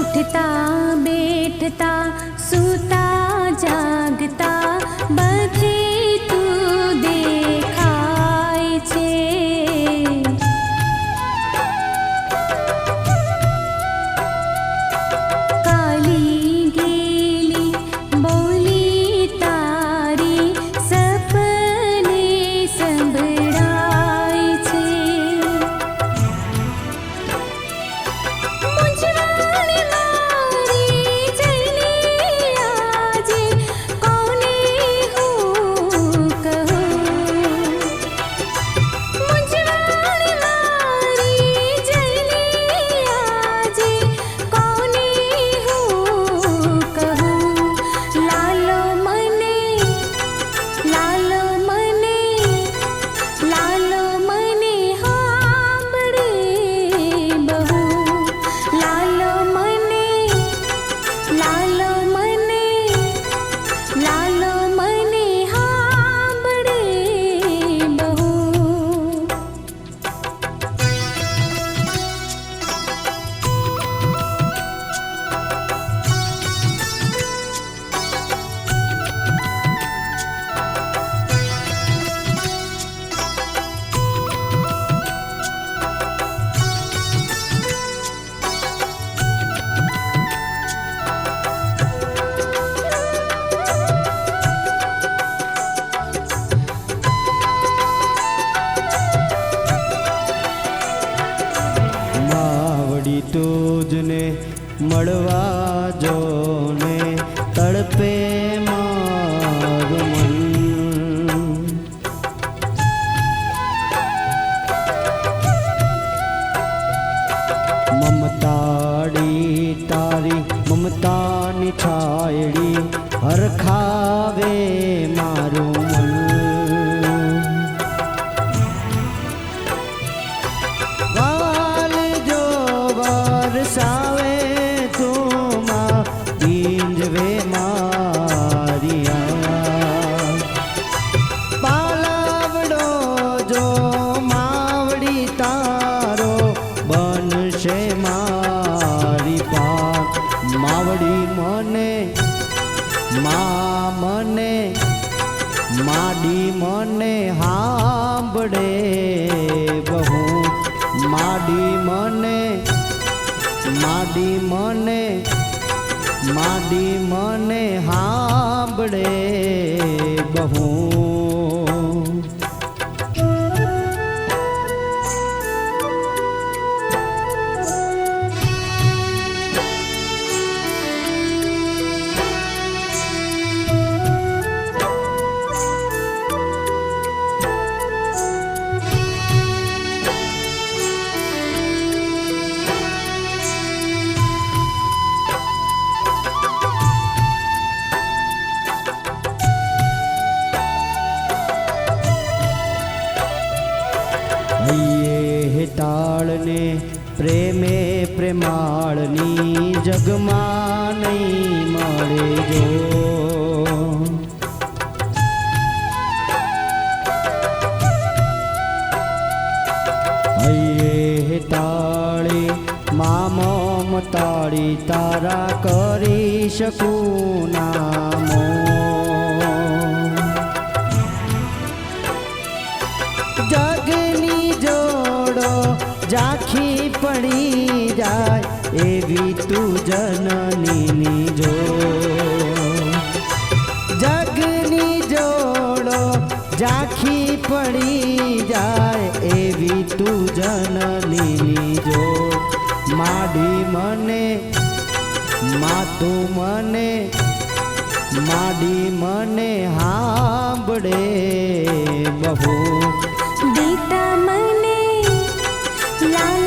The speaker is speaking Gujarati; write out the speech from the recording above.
ઉઠતા બેઠતા સૂતા જાગતા ની તુજને મળવા જોને તડપે મારું મમતાડી તારી મમતાની છાયડી હરખાવે મારું મને મા મને માડી મને હાંભળે બહુ. માડી મને માડી મને માડી મને હાંભળે બહુ. હૈયે હેતાળને પ્રેમે પ્રેમાળની જગમાં નહીં મળે જો. તાળી તારા કરી શકું નામો. જોડો જાખી પડી જાય એવી તું જનની જો જગની જોડો જાખી પડી જાય એવી તું જનની જો માડી મને, માતું મને, માડી મને હાંભળે બહુ. lắng